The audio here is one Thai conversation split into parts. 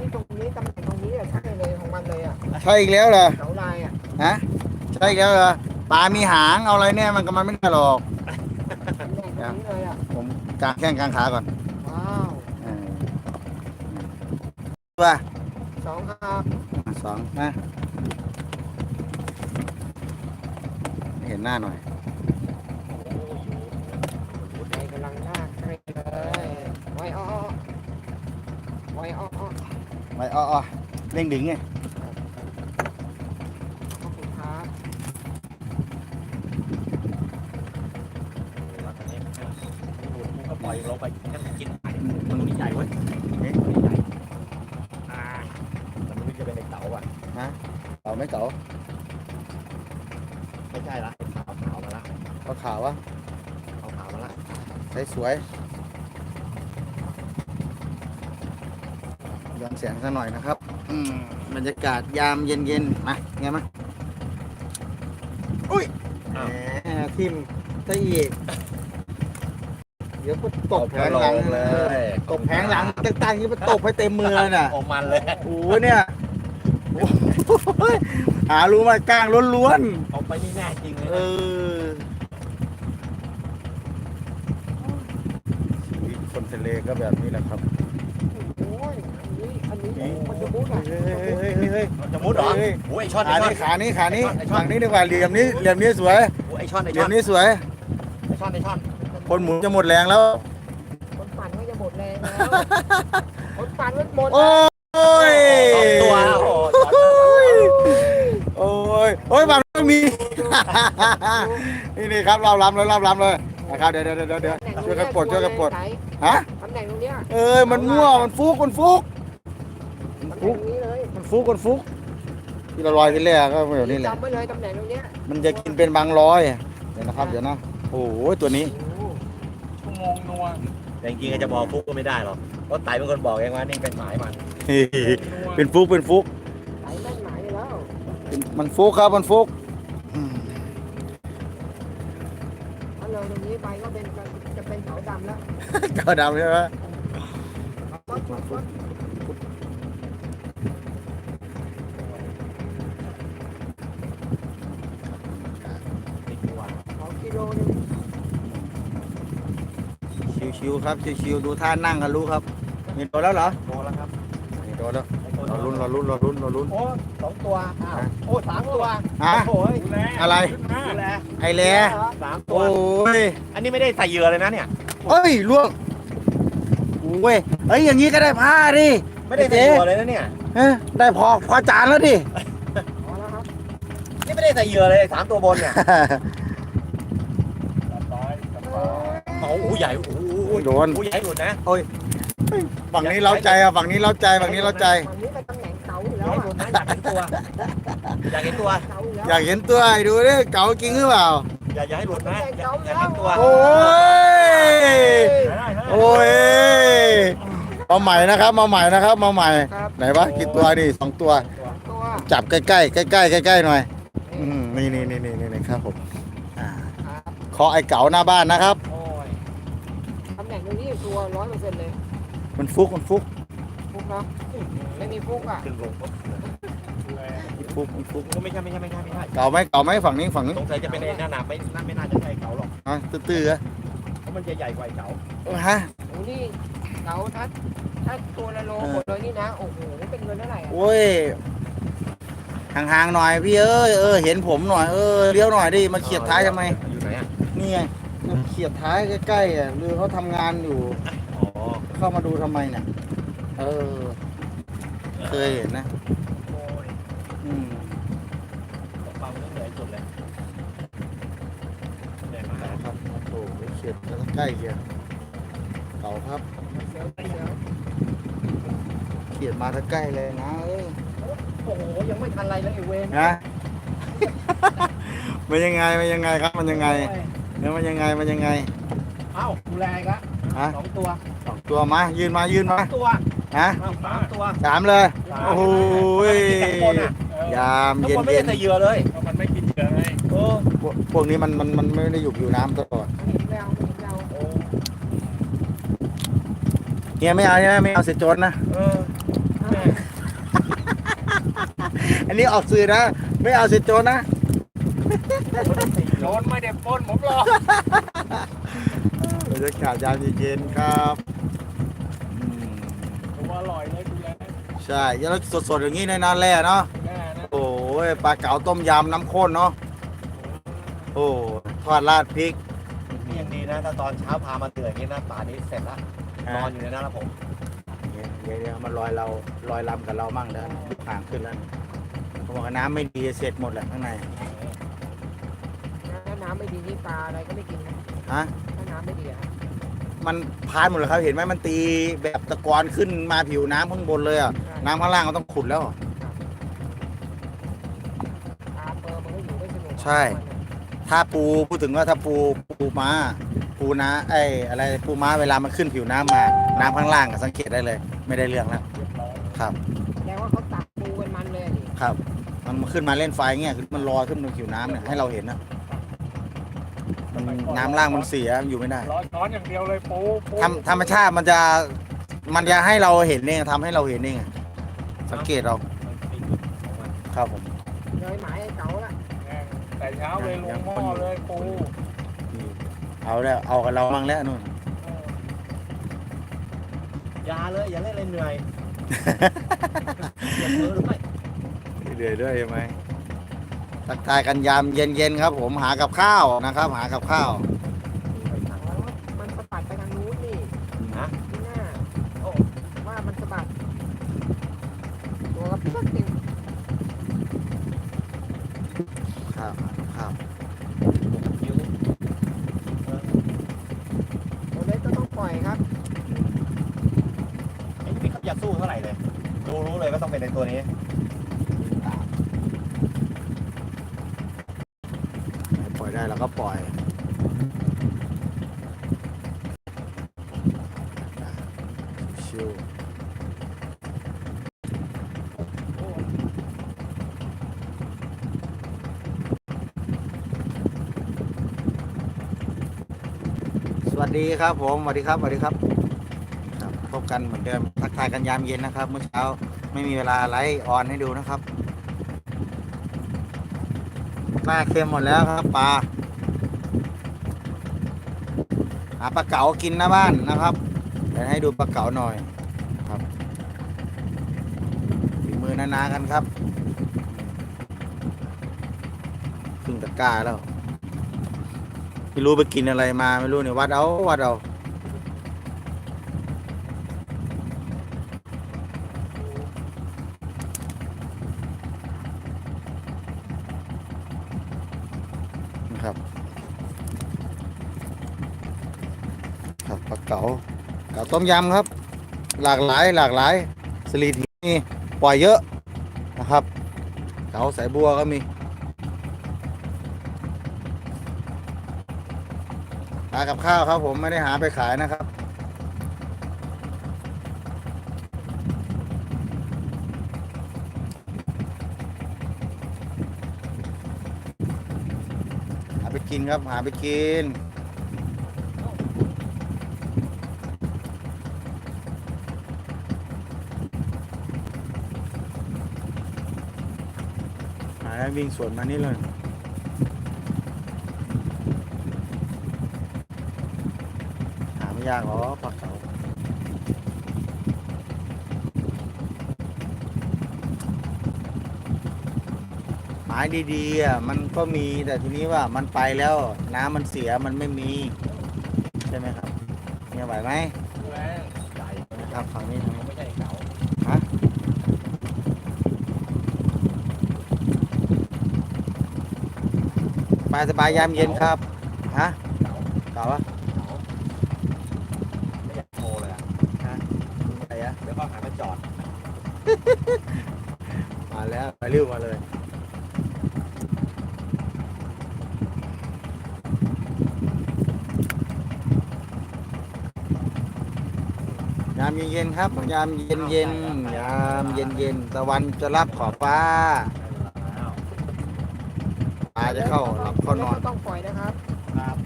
นี่ตรงนี้ตำแหน่งตรงนี้อะใช่เลยของมันเลยอะใช่อีกแล้วเหรอเสาลายอะฮะใช่อีกแล้วเหรอปลามีหางเอาอะไรเนี่ยมันก็มันไม่ได้หรอก ตำแหน่งตรงนี้เลยอะผมกางแข้งกางขาก่อนว้าวเออตัวสองครับสองนะเห็นหน้าหน่อย ใจกำลังหน้าเกรงเลยไว้อ้อไว้อ้ออ้อ ไป อ้ออ้อเร่งดึงไงขอบคุณครับก็ปล่อยลงไปกันกินมันมีใหญ่เว้ยเอ๊ะใหญ่อ่ามันไม่รู้จะเป็นในเต๋าอะเก๋าไหม่เก๋าไม่ใช่ละขาวขาวมาละเอาขาววะขาวขาวมาละใช้สวย ย้อนเสียงสักหน่อยนะครับ อืมบรรยากาศยามเย็นๆมาไงมาอุ้ยแหมทิมตะอีกเดี๋ยวก็ตบแผงหลังเลยตบแผงหลังตั้งๆนี้ไปตบให้เต็มมือเลยน่ะโอ้มันเลยโอ้โหเนี่ยโอ้ยหารู้มากล้างล้วนเอาไปนี่แน่จริงเลๆยเอนะอชีวิตคนทะเลก็แบบนี้แหละครับ โอ้ยอันนี้อันนี้มัน จะมุดอะเฮ้ยเฮ้ยเฮ้ยเฮ้ยเฮ้ยมันจะมุดเหรอเฮ้ยโอ้ยไอช่อนไอขาช่อน นี้ขานี้ขานี้ฝั่งนี้ดีกว่าเหลี่ยมนี้เหลี่ยมนี้สวย โอ้ยไอช่อนไอเหลี่ช่ยอมนนี้สวยไอช่อนไอช่อนคนหมุนจะหมดแรงแล้ว คนปั่นก็จะหมดแรงแล้วคนปั่นมันหมดโอ้ยสองตัวโอ้โหโอ้ยโอ้ยฝั่งนี้มี นี่นี่ครับเราล้ำเลยเราล้ำเลยนะครับเดี๋ยวเดี๋ยวเดี๋ยวเดี๋ยวช่วยกันปลดช่วยกันปลดฮะตำแหน่งตรงเนี้ยเอ้ยมันมั่วมันฟุกมันฟุก มันตำแหฟุน่งกนี้เลยมันฟุกมันฟุกที่เราลอยขึ้นแรกก็แบบนี้แหละจำไว้เลยตำแหน่งตรงเนี้ยมันจะกินเป็นบางร้อยเดี๋ยวนะครับ เดี๋ยวนะโอ้โหตัวนี้ชั่วโมงนัวแต่จริงๆจะบอกฟุกก็ไม่ได้หรอกเพราะไต่เป็นคนบอกเองว่านี่เป็นหมายมันเป็นฟุกเป็นฟุกไหลแม่นหมายแล้วเป็นมันฟุกครับมันฟุกอืมถ้าเลยตรงนี้ไปก็เป็นจะเป็นเขาดำแล้วเก้าดำใช่ไหม ลนึงชิวๆครับชิวๆดูท่านั่งกันรู้ครับมีตัวแล้วเหรอโตแล้วครับมีตัวแล้วไอ้ตัวเราลุ้นเราลุ้นเราลุ้นเราลุ้น โอ้สองตัวอ้าวโอ้สามตัวฮะ โอ้ยอะไร ดูแลไอแลสามตัว โอ้ยอันนี้ไม่ได้ใส่เหยื่อเลยนะเนี่ย เอ้ยล่วงโอ้ยเอ้ยอย่างนี้ก็ได้ผ้าดิไม่ได้ใส่เหยื่อเลยนะเนี่ยเอ้ยได้พอพอจานแล้วดิพอแล้วครับนี่ไม่ได้ใส่เหยื่อเลยสามตัวบนเนี่ยโอ้โห ใหญ่โอ้โหโดนโอ้โหใหญ่หลุดนะฝั่งนี้เล้าใจอะฝั่งนี้เล้าใจฝั่งนี้เล้าใจ ฝั่งนี้เป็นตำแหน่งเสาอยู่แล้ใหวญ่หลุดนะอยากเห็นตัว อยากเห็นตัว เสาอยู่แล้วอยากเห็นตัวไอ้ดูดิเก๋าจริงหรือเปล่า อย่าอย่าให้หลุดนะอยากอยากเห็นตัวโอ้ย โอ้ยมาใหม่นะครับ มาใหม่นะครับ มาใหม่ครับไหนวะกี่ตัวนี่สองตัว ตัวจับใกล้ๆใกล้ๆใกล้ๆหน่อย อืมนี่นี่นี่นี่นี่ครับผมอ่าครับเคาะไอ้เก๋าหน้าบ้านนะครับ โอ้ย ตำแหน่งตรงนี้ตัวร้อยเปอร์เซ็นต์เลยมันฟุกมันฟุกฟุกเนาะไม่มีฟุกอะขึ้นลงมันฟุกมันฟุกก็ไม่ใช่ไม่ใช่ไม่ใช่ไม่ใช่เก๋าไหมเก๋าไหมฝั่งนี้ฝั่งนี้สงสัยจะเป็นไอ้นั่นน่ะไม่นั่นไม่น่าจะใช่เก๋าหรอกอะตื้อๆอะเพราะมันจะใหญ่กว่าไอ้เก๋าฮะโอ้นี่เสาถ้าถ้าตัวละโลหมดเลยนี่นะโอ้โหเป็นเงินเท่าไหร่อะโอ้ยห่างๆหน่อยพี่เอ้ยเออเห็นผมหน่อยเออเลี้ยวหน่อยดิมาเขียดท้ายทำไมอยู่ไหนอะนี่ไง เขียดท้ายใกล้ๆอะหรือเขาทำงานอยู่อ๋อเข้ามาดูทำไมเนี่ยเออ เคยเห็นนะโอ้ยอืมตกปลามันต้องเหนื่อยสุดเลยเหนื่อยมากครับโอ้โหเขียดแล้วก็ใกล้เคียงเก่าครับเสียวเสียวเขียดมาถ้าใกล้เลยนะเอ้ยโอ้โห ยังไม่ทันไรเลยไอ้เวรนะ มันยังไงมันยังไงครับมันยังไง เนี่ยมันยังไงมันยังไงเอ้าดูแลอีกละฮะสองตัวสองตัวมายืนมายืนมาตัวฮะเอ้าสามตัวสามเลยโอ้โหยแต่ข้างบนอะยามข้างเย็บนนไม่เย็ได้นใส่เหยื่อเลยมันไม่กินเหยื่อไงโอ้พวกพวกนี้มันมันมันไม่ได้อยู่ผิวน้ำตลอดไม่เห็นแล้วไม่เห็นแล้วโอ้เฮียไม่เอาใช่ไหมไม่เอาเสียโจนนะเออไม่อันนี้ออกสื่อนะ ไม่เอาสิโจรนะโด นไม่ได้ปล้นผมหรอกบรรยากาศยามเย็นๆครับอืมผมว่าอร่อยเลยดูแลใช่แล้วสดๆอย่างนี้ในนั้นแหละเนาะแน่นะโอ้ยปลาเก๋าต้มยำน้ำข้นเนาะ โอ้ทอดราดพริกนี่ยังดีนะถ้าตอนเช้าพามาเตือนอย่างนี้นะป่านนี้เสร็จละนอนอยู่ในนั้นแล้วผมเดี๋ยวเดี๋ยวเดี๋ยวมันลอยเราลอยลำกับเรามั่งแล้วห่างขึ้นแล้วเขาบอกว่าน้ำไม่ดีเสร็จหมดแหละข้างในถ้า น้ำไม่ดีนี่ปลาอะไรก็ไม่กินนะฮะถ้าน้ำไม่ดีอะมันพานหมดเลยครับเห็นไหมมันตีแบบตะกอนขึ้นมาผิวน้ำข้างบนเลยอะใช่น้ำข้างล่างก็ต้องขุดแล้ว ปลาเปิร์มันก็อยู่ไม่สงบใช่ ถ้าปูพูดถึงว่าถ้าปูปูม้า ปูนาไอ้อะไรปูม้าเวลามันขึ้นผิวน้ำมา น้ำข้างล่างก็สังเกตได้เลย ไม่ได้เรื่องแล้วเรียบร้อยครับ แสดงว่าเขาตักปูเป็นมันเลยดิครับ มันขึ้นมาเล่นไฟเงี้ยคือมันลอยขึ้นบนผิวน้ำเนี่ยให้เราเห็นนะมั นน้ำล่างมันเสียอยู่ไม่ได้ร้อนช้อนอย่างเดียวเลยปูปูธรรมธรรมชาติมันจะมันจะให้เราเห็นเองทำให้เราเห็นเองอะสังเกตเรามันมีจุดของมันครับผม เลยหมายไอ้เก๋าละแน่แต่เช้าเลยลงหม้อเลยปู นี่เอาแล้วเอากับเรามั่งแล้วนู่น อยาเลย อย่าเล่นเลยเหนื่อยเหยียบมือหรือไม่เดือยด้วยใช่ไหม ทักทายกันยามเย็นๆครับ ผมหากับข้าวนะครับ หากับข้าว อ๋อมันสะบัดไปทางนู้นนี่ ฮะ ที่หน้าโอ้ว่ามันสะบัดตัวกระพิกติง ข้าวข้าว คิ้ว ตัวเล็กก็ต้องปล่อยครับ ไอ้นี่เขาอยากสู้เท่าไหร่เลยรู้รู้เลยว่าต้องเป็นในตัวนี้ ปล่อยได้เราก็ปล่อยชิวส วัสดีครับผมสวัสดีครับสวัสดีครับครับ พบกันเหมือนเดิมทักทายกันยามเย็นนะครับ เมื่อเช้าไม่มีเวลาไลฟ์ออนให้ดูนะครับปลาเค็มหมดแล้วครับปลาหาปลาเก๋ากินหน้าบ้านนะครับเดี๋ยวให้ดูปลาเก๋าหน่อยครับฝีมือนานๆกันครับครึ่งตะกร้าแล้ว ไม่รู้ไปกินอะไรมาไม่รู้เนี่ยวัดเอาวัดเอานะครับครับปลาเก๋าเก๋าต้มยำครับ หลากหลายหลากหลายสลิดมีปล่อยเยอะนะครับ เก๋าสายบัวก็มีหากับข้าวครับผมไม่ได้หาไปขายนะครับ หาไปกินครับ หาไปกิน หาแล้ววิ่งสวนมานี่เลย หาไม่ ยากหรอกปลาเขาหมายดีๆอะมันก็มีแต่ทีนี้ว่ามันไปแล้ว น้ำมันเสียมันไม่มี ใช่ไหมครับเนี่ยไหวไหมแรงใหญ่ครับฝั่งนี้ทางนี้ไม่ใช่เก๋าสบายสบายยามเย็นครับฮะเก๋าเก่าวะ ไม่อยากโทรเลยอะ อะไรอะ เดี๋ยวก็หามาจอด มาแล้วไปริ้วมาเลย ยามเย็นๆครับ ยามเย็นเย็นๆยามเย็นเย็นๆตะวันจะรับขอบฟ้าปลาจะเข้าหลับเข้านอนตัวล็กก็ต้องปล่อยนะครับครับ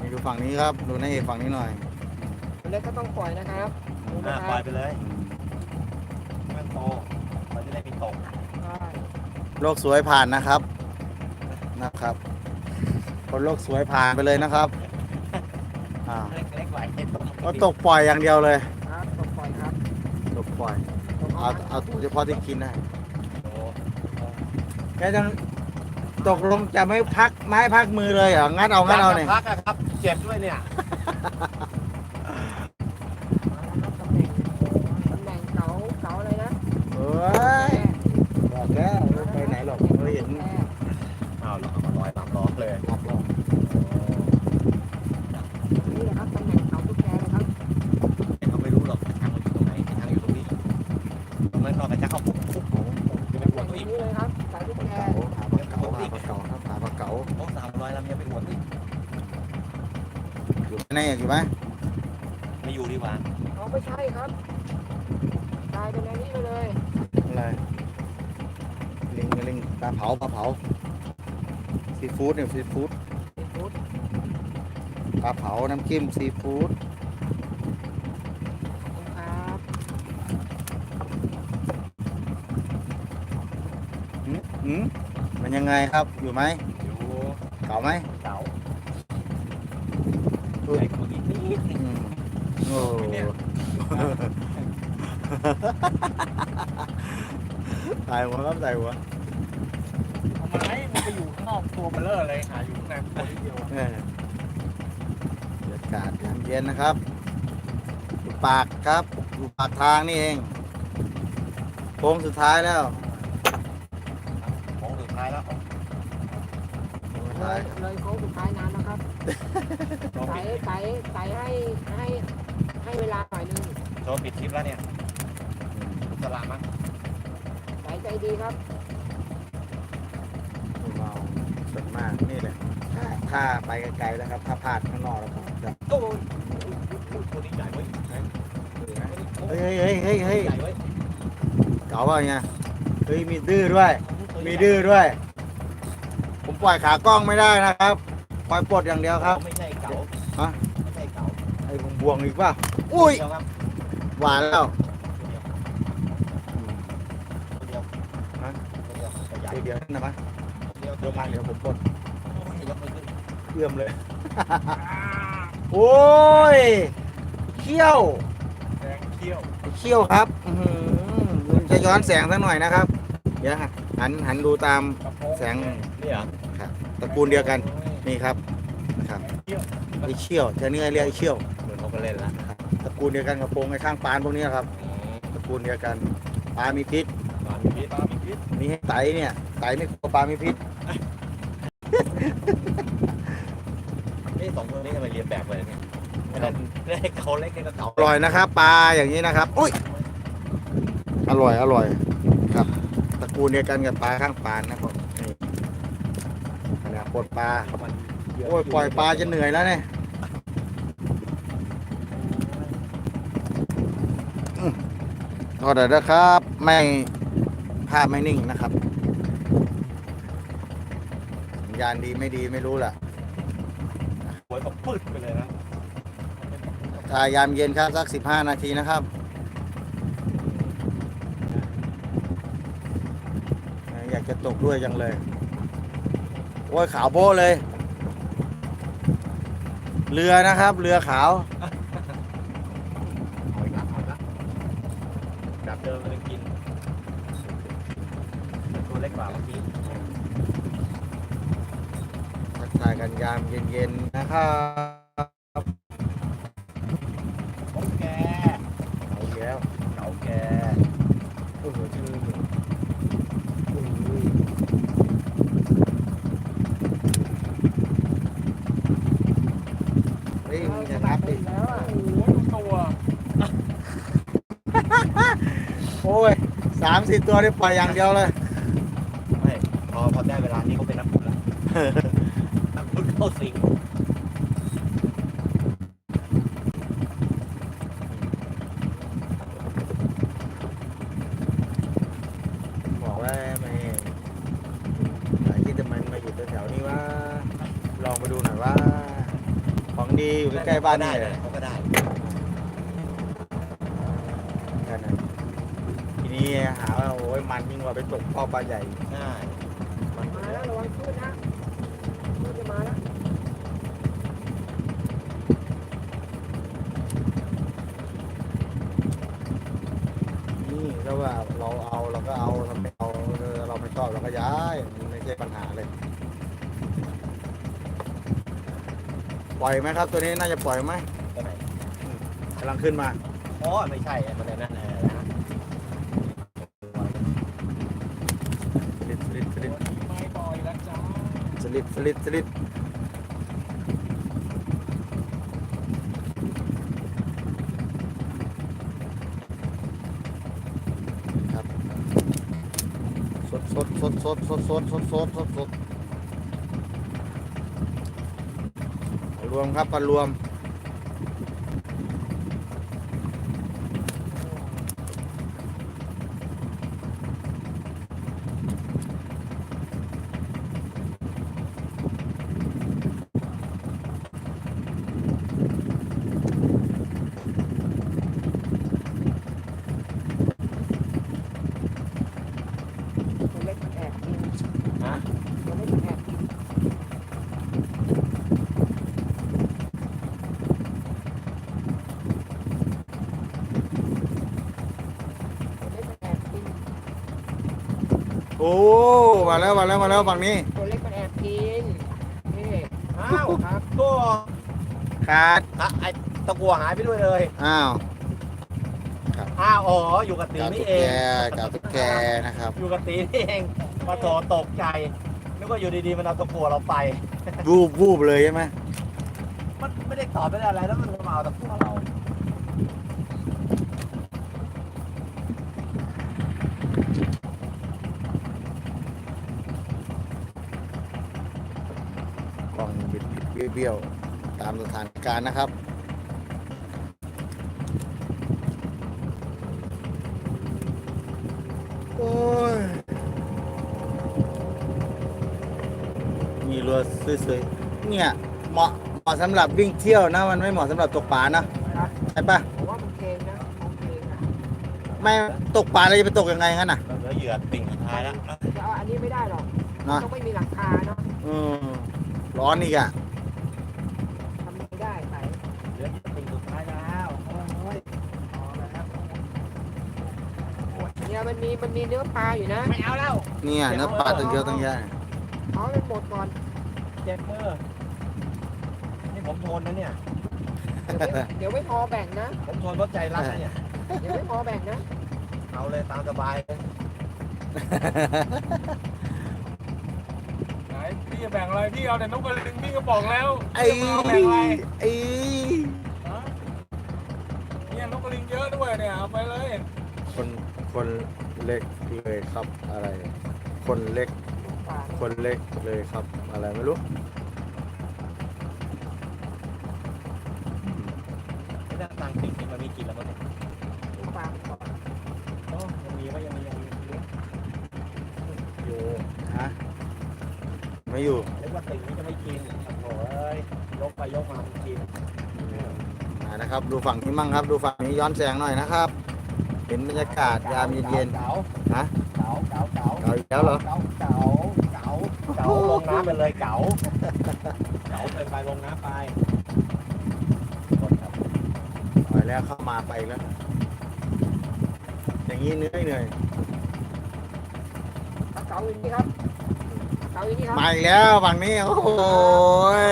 นี่ดูฝั่งนี้ครับ ดูนายเอกฝั่งนี้หน่อย ตัวเล็กก็ต้องปล่อยนะครับดูนะอะคปล่รัอบยไปเลยให้มันโตมันจะได้ไมีตกใช่โลกสวยผ่านนะครับ นะครับ คนโลกสวยผ่านไปเลยนะครับ อ่าเล็กๆไหวเห็นก็ตกปล่อยอย่างเดียวเลยครับตกปล่อยครับตก ปล่อยตกเอาเอาตัวเฉพาะที่กินได้โอ้แกจะตกลงจะไม่พักไม้พักมือเลยเหรองัดเอางัดเอาเนี่ยพักอะครับเจ็บด้วยเนี่ย ตำแหน่งตำแหน่งเสาเสาอะไรนะ เอ้ยบอกแล้วไม่ไปไหนหรอกเราเห็น แค่ อ้าวเราเอามาลอยตามล้อเลย นี่แหละครับตำแหน่งเสาตุ๊กแกเลยครับ เขาไม่รู้หรอกทางมันอยู่ตรงไหนทางอยู่ตรงนี้ตรงนั้นก็กระชักเข้าปุ๊บปุ๊บจะไปอวด ตร เขา ง อีก นี้เลยครับเสาตุ๊กแก เก๋าหาปลาเก๋าหาปลาเก๋าครับหาปลาเก๋า โอ้สามร้อยแล้วยังไปอวดอีก อยู่ในอยู่ไหม ไม่อยู่ดีกว่า เอาไม่ใช่ครับตายเป็นในนี้ไปเลย อะไร ลิงลิงปลาเผาปลาเผาซีฟู้ดเนี่ยซีฟู้ดฟุตปลาเผาน้ำจิ้มซีฟู้ดครับหืมหืมมันยังไงครับอยู่ไหมอยู่เก่าไหมเสาอุ้ยใส่กับอีกนิดนึงอืมโอ้เนี่ยตายหัวครับตายหัวทำไมมันไป อยู่ข้างนอกตัวเบลเลอร์เลยหาอยู่ข้างในตัวนิดเดียวเออบรรยากาศยามเย็นนะครับอยู่ปากครับ อยู่ปากทางนี่เองโค้งสุดท้ายแล้วของสุดท้ายแล้วโค้งสุดเลท้ายยเลยโค้งสุดท้ายนานนะครับโชว์ใส่ปิดใส่ใส่ให้ให้ให้เวลาหน่อยนึงโชว์ปิดคลิปแล้วเนี่ยสลามั้งใส่ใจดีครับพวกเรา ส่วนมากนี่แหละถ้าถ้าไปไกลๆแล้วครับ ถ้าพลาดข้างนอกแล้วก็จะโอ้ยตัวนี้ใหญ่เว้ยเฮ้ยเฮ้ยเฮ้ยเฮ้ยใหญ่เว้ยเก๋าว่าไงเฮ้ยมีดื้อด้วย มีดื้อด้วย ผมปล่อยขากล้องไม่ได้นะครับปล่อยปลดอย่างเดียวครับไม่ใช่เก๋าฮะไม่ใช่เก๋าไอ้บวงบวงอีกป่ะอุ้ยเดียวครับหวานแล้วตัวเดียวฮะตัวเดียวตัวใหญ่เดี๋ยวนะมั้ยตัว เดียวเดี๋ยวมาเดี๋ยวผมปลดยกมือขึ้นเอื้อมเลย โอ้ยเขี้ยวแดงเขี้ยวเขี้ยวครับอื้อหือจะย้อนแสงสักหน่อยนะครับ เดี๋ยวหันหันดูตาม กระโปรงแสง นี่เหรอตระกูลเดียวกันนี่ครับนะครับไอ้เขี้ยวเจ้านี่เรียกไอ้เขี้ยวเหมือนเขาก็เล่นละตระกูลเดียวกันกับโปงไอ้ข้างปานพวกนี้ครับตระกูลเดียวกันปลามีพิษมามีพิษปลามีพิษมีให้ไตเนี่ยไตไม่กลัวปลามีพิษ นี่สองคนนี้ทำไมเรียนแบบเลยเนี่ยไม่ได้ไม่ได้เขาเล็กแค่กับเก๋าอร่อยนะครับปลาอย่างนี้นะครับอุ้ยอร่อยอร่อยครับตระกูลเดียวกันกับปลาข้างปานนะครับนี่ขนาดปลดปลาโอ้ยปล่อยปลาจะเหนื่อยแล้วเนี่ยอืมโทษด้วยนะครับ ไม่ภาพไม่นิ่งนะครับสั ญญาณดีไม่ดีไม่รู้ล่ะหัวก็ปืดไปเลยนะถ่ายยามเย็นครับ สักสิบห้านาทีนะครับอยากจะตกด้วยจังเลยโอ้ยขาวโบ้เลย เรือนะครับ เรือขาวเอาอีกแล้วเอาอีกแล้วแบบเดิมเลยกินตัวเล็กกว่าเมื่อกี้ ทักทายกันยามเย็นๆนะครับโอเคเอาอีกแล้วเก๋าแกโอ้โหชื่ออุ้ยเฮ้ยมึงจะนับดิแล้วอะโอ้โหตัวโอ้ยสามสิบตัวนี่ปล่อยอย่างเดียวเลย ไม่พอพอได้เวลานี้เขาเป็นนักบุญแล้ว นักบุญ เข้าสิงบอกว่าไม่หลายที่ทำไมมาอยู่แถวๆนี้ว่า ลองมาดูหน่อยว่า ของดีอยู่ใกล้ๆบ้านนี่ได้เลยเขาก็ได้ กันนะทีนี้นี้หาว่าโอ้ยมันยิ่งกว่าไปตกพ่อปลาใหญ่ ใช่มัน มาแล้วระวังขึ้นนะขึ้นจะมาแล้ว นี่ถ้าว่าเราเอาเราก็เอาเราไม่เอาเราไม่ชอบเราก็ย้ายมันไม่ใช่ปัญหาเลย ป ล่อยไหมครับ ตัวนี้น่าจะปล่อยไหมตัวไหนกำลังขึ้นมาอ๋อไม่ใช่อ้มันนั่นนะสลิดสลิดสลิดไม่ปล่อยแล้วจ้าสลิดสลิดสลิดครับสดสดสดสดสดสดสดสดสดสด รวมครับปลารวม ตัวเล็กมันแอบกิน ฮะ ตัวเล็กมันแอบกินตัวเล็กมันแอบกิน โอ้ มาแล้วมาแล้วมาแล้วฝั่งนี้ตัวเล็กมันแอบกินนี่อ้าวครับก็ขาดอะไอ้ตะกัวหายไปด้วยเลยอ้าวอ้าวอ๋ออยู่กับตีกาวนี่ตุ๊กเอแกงกาวตุ๊กแกนะครับอยู่กับตีนี่เองมาโถตกใจนึกว่าอยู่ดีๆมันเอาตะกัวเราไป วูบวูบเลยใช่ไหมมันไม่ได้ตอบไม่ได้อะไรแล้วมันมาเอาตะกัวเรา กล่องบิดบิด เบี้ยวๆตามสถานการณ์นะครับ โอ้ย มีเรือสวยๆ เนี่ย เหมาะเหมาะสำหรับวิ่งเที่ยวนะ มันไม่เหมาะสำหรับตกปลานะใช่ปะผมว่ามันเกงนะโอเคนะไม่ตกปลาเราจะไปตกยังไงงั้นน่ะเราเหลือเหยื่อติ่งสุดท้ายแล้วจะเอาอันนี้ไม่ได้หรอกนะต้องไม่มีหลังคาเนาะอืมร้อนอีกอะ ทำไม่ได้ไป เหลือติ่งสุดท้ายแล้วโอ้ยพอแล้ว เนี่ย มันมีมันมีเนื้อปลาอยู่นะไม่เอาแล้วเนี่ยเนื้อปลาตั้งเยอะตั้งแยะเอาให้หมดก่อนเจ็บมือนี่ผมทนนะเนี่ยเดี๋ยวไม่พอแบ่งนะผมทนเพราะใจรักนะเนี่ย เดี๋ยวไม่พอแบ่งนะเอาเลยตามสบายเลยไหนพี่จะแบ่งอะไรพี่เอาแต่นกกระลิงพี่ก็บอกแล้วไอ้พี่จะมาเอาแบ่งอะไรไอ้ฮะเนี่ยนกกระลิงเยอะด้วยเนี่ยเอาไปเลยคนค นเล็กเลยครับอะไร คนเล็กปลาคนเล็กเลยครับ อะไรไม่รู้ไม่ได้ตังค์ติ่งนี่มันมีกี่แล้วมั้งเนี่ยปลาก่อนโอ้ยังมีไว้ยังมียังมีอยู่อยู่ฮะไม่อยู่เรียกว่าติ่งนี่จะไม่กินโอ้ยยกไปยกมามันกิน อ่านะครับ ดูฝั่งนี้มั่งครับ ดูฝั่งนี้ย้อนแสงหน่อยนะครับเห็นบรรยากาศยามเย็นเก๋าๆฮะเก๋าเก๋าเก๋าเอาอีกแล้วเหรอเก๋าเก๋าเก๋าเก๋าลงน้ำไปเลยเก๋าเก๋าเกินไปลงน้ำไปกดครับไปแล้วเข้ามาไปแล้ว อย่างนี้เหนื่อยเหนื่อยปลาเก๋าอย่างนี้ครับปลาเก๋าอย่างนี้ครับมาอีกแล้วฝั่งนี้โอ้โหย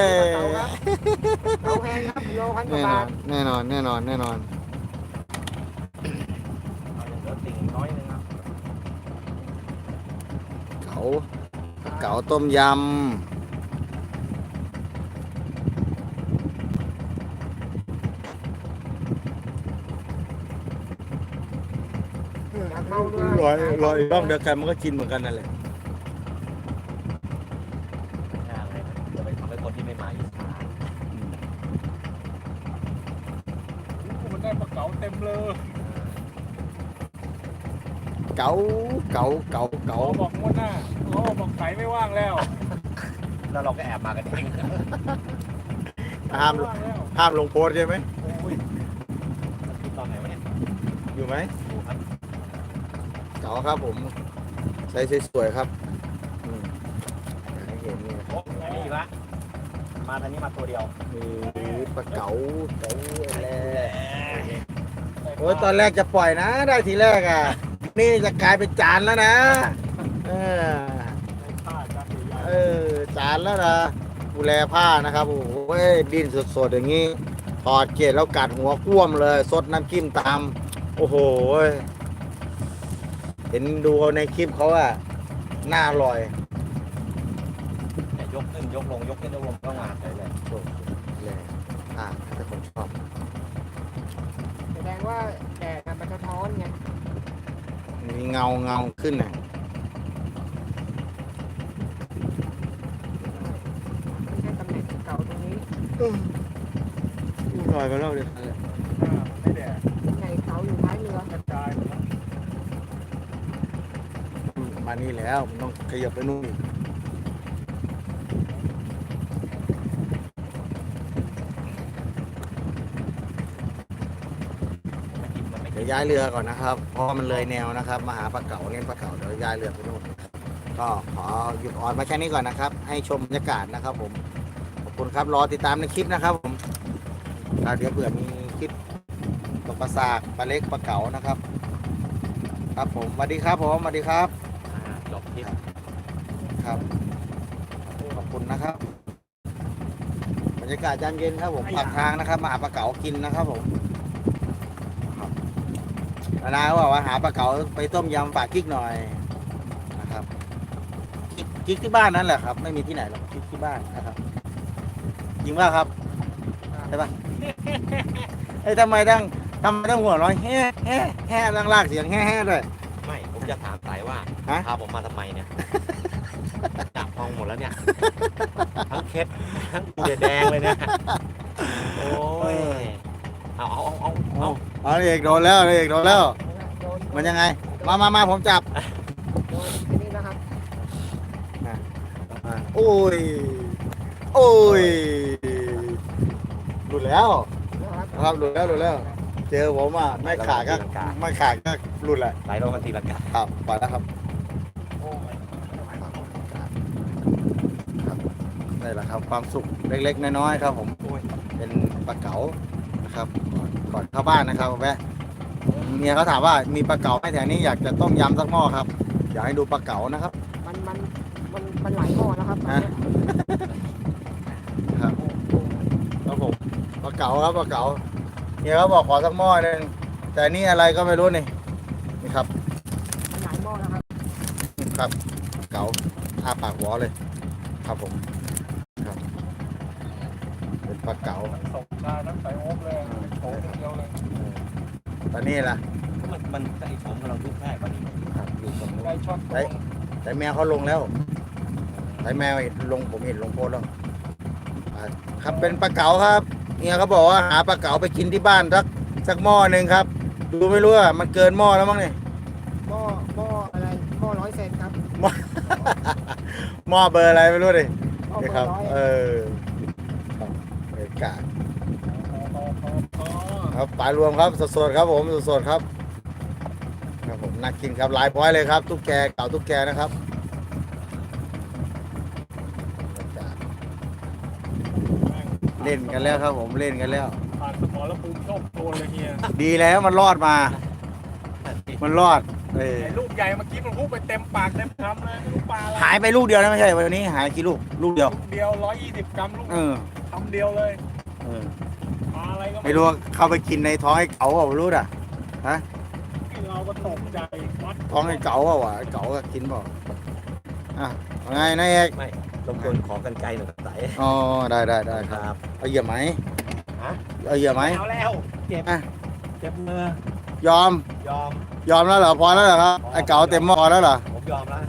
เก๋าแพงครับโลพันกว่าแน่นอบานทแน่นอนแน่นอนแน่นอน เอาอย่างเดียวติ่งน้อยนึงครับ เก๋าเก๋า ต้มยำเข้าด้วยลอยลอยรอบเดียวกันมันก็กินเหมือนกันนั่นแหละยากเลยนะจะไปทำให้คนที่ไม่มาอิจฉามันได้ปลาเก๋าเต็มเลยเก๋าเก๋าเก๋าขเก๋าอบอกงวดหน้าขอบอก ไก่ไม่ว่างแล้วแล้วเราก็แอบมากันเองห้ามไว่างแล้วห้ามลงโพสต์ใช่ไหมโอ้ยมันคิดตอนไหนวะเนี่ยอยู่ไหมดูครับเก๋าครับผมใส่สวยๆครับอืมอยากให้เห็นนี่โอ้นี่ละมาทางนี้มาตัวเดียวมีปลาเก๋าเก๋าอะไรโอ้ยตอนแรกจะปล่อยนะ ได้ทีแรกอะ นี่จะกลายเป็นจานแล้วนะเออผ้าจับใหญ่เออจานแล้วนะดูแลผ้านะครับโอ้โหดิ้นสดๆอย่างนี้ถอดเกล็ดแล้วกัดหัวก้วมเลยสดน้ำจิ้มตามโอ้โหเห็นดูในคลิปเขาอะน่าอร่อยเนี่ยยกขึ้นยกลงยกขึ้นยกลงต้องมาเลยเลยโอ้โหเลยอ่าแต่ผมชอบ แสดงว่าแดดมันสะท้อนไงมีเงาเงาขึ้นน่ะ ไม่ใช่ตำแหน่งเก่าตรงนี้ ลอยไปแล้วเลยไม่แดดตำแหน่งเก่าอยู่ท้ายเรือกระจายหมดแล้วมานี่แล้วมันต้องขยับไปนู่นอีกเดี๋ยวย้ายเรือก่อนนะครับ เพราะมันเลยแนวนะครับ มาหาปลาเก๋าเล่นปลาเก๋าเดี๋ยวย้ายเรือไปนู่นก็ขอหยุดออนมาแค่นี้ก่อนนะครับ ให้ชมบรรยากาศนะครับผม คุณครับ รอติดตามในคลิปนะครับผมอ่าเดี๋ยวเผื่อมีคลิปตกปลาสากปลาเล็กปลาเก๋านะครับ ครับผมสวัสดีครับผมสวัสดีครับอ่าจบคลิปครับ ขอบคุณนะครับ บรรยากาศยามเย็นครับผมปากทางนะครับ มาหาปลาเก๋ากินนะครับผมครับนานาก็บอกว่าหาปลาเก๋าไปต้มยำฝากกิ๊กหน่อยนะครับกิ๊กกิ๊กที่บ้านนั่นแหละครับ ไม่มีที่ไหนหรอกกิ๊กที่บ้านนะครับ จริงว่าครับใช่ปะเอ้ยทำไมต้องทำไมต้องหัวเร้อยแฮ่แฮ่แฮ่ล่างลากเสียงแฮ่แฮ่ด้วย ไม่ ผมจะถามสายว่าฮะ พาผมมาทำไมเนี่ย จับพองหมดแล้วเนี่ย ทั้งเคสทั้งกูเดแดงเลยเนี่ย โอ้ยเอาเอาเอาเอาเอาเอาเอกโดนแล้วเอกโดนแล้ว โดนมันยังไง มามามาผมจับโดนที่นี่นะครับ โอ้ย โอ้ยหลุดแล้วนะครับครับหลุดแล้วหลุดแล้ว เจอผมอะไม่ขาดก็ไม่ขาดก็หลุดแหละไหลลงกันทีละกาครับปล่อยแล้วครับโอ้ยนี่แหละครับ ความสุขเล็กๆน้อยๆครับ ผมเป็นปลาเก๋านะครับก่อนก่อนเข้าบ้านนะครับแวะเมียเขาถามว่ามีปลาเก๋าไหมแถวนี้อยากจะต้มยำสักหม้อครับ อยากให้ดูปลาเก๋านะครับ มันมันมันมันหลายหม้อแล้วครับฮะครับครับผม ปลาเก๋าครับปลาเก๋าเมียเขาบอกขอสักหม้อหนึงแต่นี่อะไรก็ไม่รู้นี่นี่ครับมันหลายหม้อแล้วครับครับเก๋าอ้าปากหัวเลย ครับผมครับเป็นปลาเก๋าส่งชาน้ำใสโอ๊กเลยโอ๊กเดียวเลยตอนนี้ล่ะ มันมันไอ้ผมกำลังยุบแพร่กว่านี้ครับ อยู่ตรงนู้นได้ช็อตได้แต่แมวเขาลงแล้ว แต่แมวเห็นลงผมเห็นลงโพสต์แล้วอ่าครับเป็นปลาเก๋าครับ เนี่ยเขาบอกว่าหาปลาเก๋าไปกินที่บ้านสักสักหม้อหนึ่งครับ ดูไม่รู้ว่ามันเกินหม้อแล้วมั้งเนี่ยหม้อหม้ออะไรหม้อร้อยเซนครับหม้อเบอร์อะไรไม่รู้ดิหม้อนี่เบคอรับร์ร้อยเออครับบรรยากาศต่อต่อต่อครับปลารวมครับสดๆครับผมสดๆครับครับผมน่ากินครับหลายพอยเลยครับ ตุ๊กแกเก่าตุ๊กแกนะครับบรรยากาศเล่นกันแล้วครับผมเล่นกันแล้ว ผ่านสมอแล้วภูมิโชคโดนเลยเฮียดีแล้วมันรอดมา มันรอดเออไอ้ลูกใหญ่เมื่อกี้มันพุ่งไปเต็มปากเต็มคำเลยไม่รู้ปลาอะไรหายไปลูกเดียวนะไม่ใช่วันนี้หายกี่ลูกลูกเดียว ลูกเดียวร้อยยี่สิบกรัมลูกเออคำเดียวเลยเออปลาอะไรก็ไม่รู้ว่าเข้าไปกินในท้องไอ้เก๋าเปล่าไม่รู้อะเราก็ตกใจวัดท้องไอ้เก๋าเปล่าวะไอ้เก๋าก็กินเปล่าอะว่าไงนายเอก รบกวนขอกันไกลหน่อยสายอ๋อได้ได้ได้ครับครับ เอาเหยื่อไหมฮะ เอาเหยื่อไหม เอาแล้วเจ็บอะ เจ็บมือยอมยอม ยอมแล้วเหรอพอแล้วเหรอครับไอ้เก๋าเต็มหม้อแล้วเหรอผมยอมแล้ว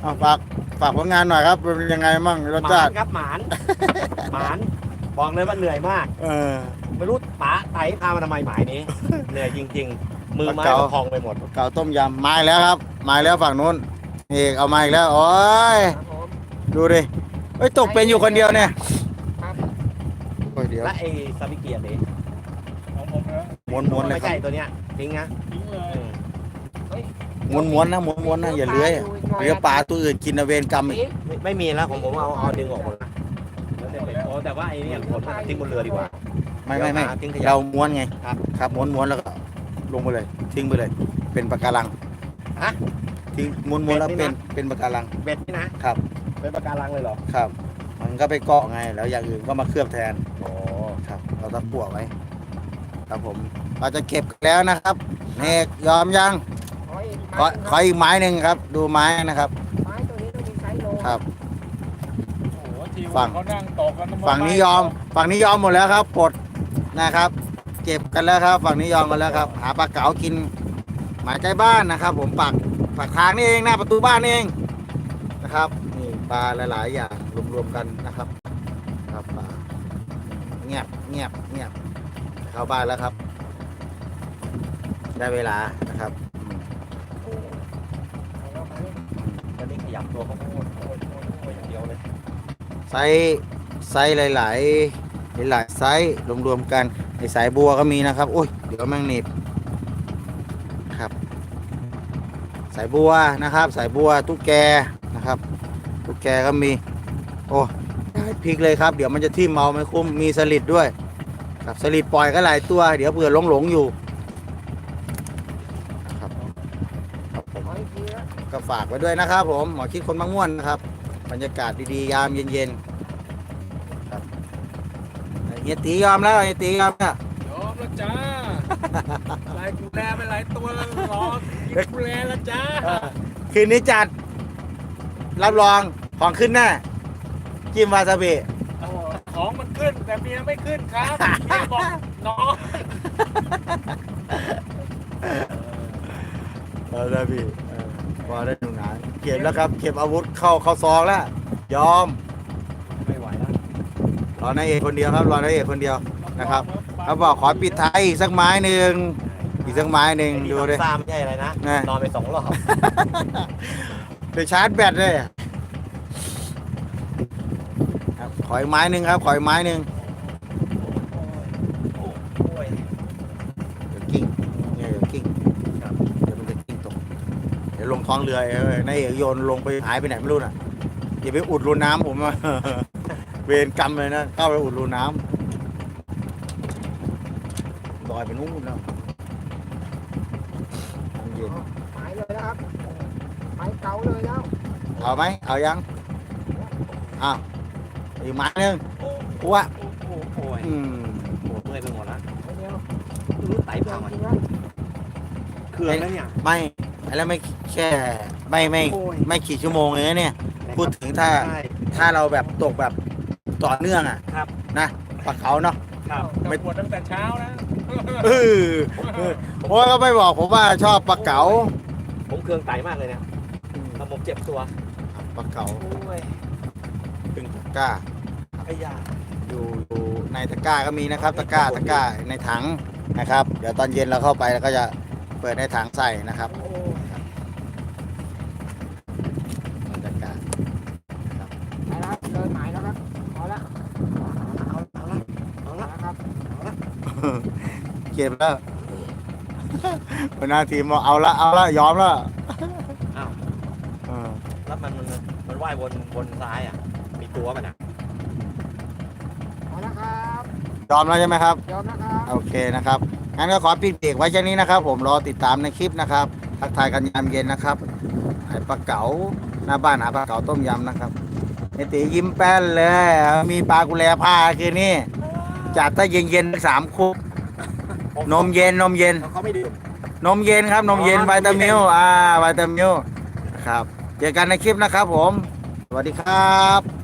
เอาฝากฝากผลงานหน่อยครับเป็นยังไงมั่งรสหชามาตินครับหมานหมานบอกเลยว่าเหนื่อยมาก เออไม่รู้ป๋าไต่พามาทำไมหมายนี้ เหนื่อยจริงๆ มือไม้ปากเก๋าประคองไปหมด เก๋าต้มยำมาอีกแล้วครับ มาอีกแล้วฝั่งนู้นเอกเอามาอีกแล้วโอ้ยครับผม ดูดิเอ้ยตกเป็นอยู่คนเดียวเนี่ยครับ โอ้ยเดี๋ยวและไอ้ซาบิเกียร์นี่ของม้วนม้วนๆเลยไม่ครัใช่บตัวเนี้ยทิ้งนะทิ้งเลยม้วนม้วนๆนะม้วนม้วนๆนะอย่าเลื้อยเลื้อยปลาตัวอื่นกินนะเวรกรรมอีกไม่ไม่มีแล้วของผมเอาเอาดึงออกหมดละแล้วแต่เป็นโอ้แต่ว่าไอ้เนี่ยผลมันทิ้งบนเรือดีกว่า ไม่ไม่ไม่เดี๋ยวหาทิ้งขยะเราม้วนไงครับ ครับม้วนม้วนๆแล้วก็ ลงไปเลย ทิ้งไปเลย เป็นปะการังฮะ ทิ้งม้วนม้วนๆแล้วเป็เป็นนนี่นะเป็นปะการังเบ็ดนี่นะครับ เป็นปะการังเลยเหรอครับ มันก็ไปเกาะไงแล้วอย่างอื่นก็มาเคลือบแทนโอ้ครับ เราต้องปัวไว้ครับผมเราจะเก็บกันแล้วนะครับเนกยอมยังขออีกขอขออีกไม้หนึ่งครับ ดูไม้นะครับไม้ตัวนี้ต้องมีไซส์โลครับโอ้โหทีฝั่งเขานั่งตกกันฝั่งนี้ยอม ฝั่งนี้ยอมหมดแล้วครับปลดนะครับ เก็บกันแล้วครับ ฝั่งนี้ยอมกันแล้วครับ หาปลาเก๋ากิน หมายใกล้บ้านนะครับ ผมปักปักทางนี่เองหน้าประตูบ้านนี่เองนะครับนี่ปลาหลาย ๆ อย่างรวม ๆ กันนะครับ ครับปลาเงียบเงียบเงียบเข้าบ้านแล้วครับ ได้เวลานะครับตอนนี้ขยับตัวเขาโอ้ยโอ้ยโอ้ยโอ้ยอย่างเดียวเลยไซส์ไซส์หลาย ๆ หลายๆไซส์รวม ๆ กัน ในสายบัวก็มีนะครับโอ้ย เดี๋ยวแม่งหนีบครับ สายบัวนะครับ สายบัวตุ๊กแกนะครับ ตุ๊กแกก็มี โอ้พลิกเลยครับ เดี๋ยวมันจะทิ่มเมาไม่คุ้ม มีสลิดด้วย ครับ สลิดปล่อยก็หลายตัว เดี๋ยวเผื่อหลงหลงอยู่ครับครับผมขออีกทีนะก็ฝากไว้ด้วยนะครับผม หมอคิดคนบางม่วนนะครับ บรรยากาศดีๆ ยามเย็นๆ ฮียตียอมแล้วเฮียตียอมแล้วยอมแล้วจ้าลายกูแลไปหลายตัวแล้วรอกินกูแลแล้วจ้าคืนนี้จัด รับรองของขึ้นแน่จิ้มวาซาบิโอ้โหของมันขึ้น แต่เมียไม่ขึ้นครับเมียบอกนอนเออได้พี่เออพอได้หนูหนาเก็บแล้วครับ เก็บอาวุธเข้าเข้าซองแล้ว ยอมไม่ไหวแล้ว รอนายเอกคนเดียวครับรอนายเอกคนเดียวนะครับเขาบอกขอปิดท้ายอีกสักไม้หนึ่งอีกสักไม้หนึ่งไอ้นี่ดูทำดิ ซ่าไม่ใช่อะไรนะ นะ นอนไปสองรอบ ไปชาร์จแบตเลยอะครับขออีกไม้หนึ่งครับขออีกไม้หนึ่งโอ้ย เดี๋ยวกิ้งเนี่ยเดี๋ยวกิ้งครับ เดี๋ยวมันจะกิ้งตกเดี๋ยวลงท้องเรือเอ้ยนายเอกโยนลงไปหายไปไหนไม่รู้น่ะอย่าไปอุดรูน้ำผมอะ เวรกรรมเลยนะเข้าไปอุดรูน้ำลอยไปนู่นแล้วเย็นหมายเลยนะครับหมายเก่าเลยแล้วเอาไหมเอายังอ้าวอีกไม้หนึ่งโอ้อ้วะโหโอ้ยอืมโอ้ยเมื่อยไปหมดละเดียวรู้ไต่เดียพัวงจริงนะเครื่องแล้วเนี่ยไม่แล้วไม่แค่ไม่ไม่โอ้ยไม่กี่ชั่วโมงเองนะเนี่ย พูดถึงถ้าใช่ถ้าเราแบบตกแบบ ต่อเนื่องอะครับ นะปลาเขาเนาะ ครับไม่ไม่ ปวดตั้งแต่เช้านะ เออเออโอ้ยก็ไม่บอกผมว่าชอบปลาเก๋าผมเครื่องไต่มากเลยเนี่ยทำผมเจ็บตัวปลาเก๋าโอ้ยเป็นตะกร้าไอ้ยาอยู่อยู่ในตะกร้าก็มีนะครับ ตะกร้าตะกร้าในถังนะครับ เดี๋ยวตอนเย็นเราเข้าไปแล้วก็จะเปิดในถังใส่นะครับ โอ้ บรรยากาศ ไปแล้วครับเดินหมายแล้วครับเอาละ เอาเอาละเอา เอา ละ ละครับ เก็บแล้วหัวหน้าทีมบอกเอาละเอาละยอมละอ้าวเออแล้วมันมันมันว่ายวนวนซ้ายอะ มีตัวมันอะเอาละครับ ยอมแล้วใช่ไหมครับ ยอมนะครับโอเคนะครับ งั้นก็ขอปิดเบรกไว้แค่นี้นะครับ ผมรอติดตามในคลิปนะครับ ทักทายกันยามเย็นนะครับไอ้ปลาเก๋าหน้าบ้านหาปลาเก๋าต้มยำนะครับไอตียิ้มแป้นเลย มีปลากุแลผ้าคืนนี้ จัดถ้าเย็นเย็นๆสามคุกนมเย็นนมเย็น เขาไม่ดื่ม นมเย็นครับ นมเย็นอ๋อ ไวตามิลอ่าไวตามิลครับ เจอกันในคลิปนะครับผม สวัสดีครับ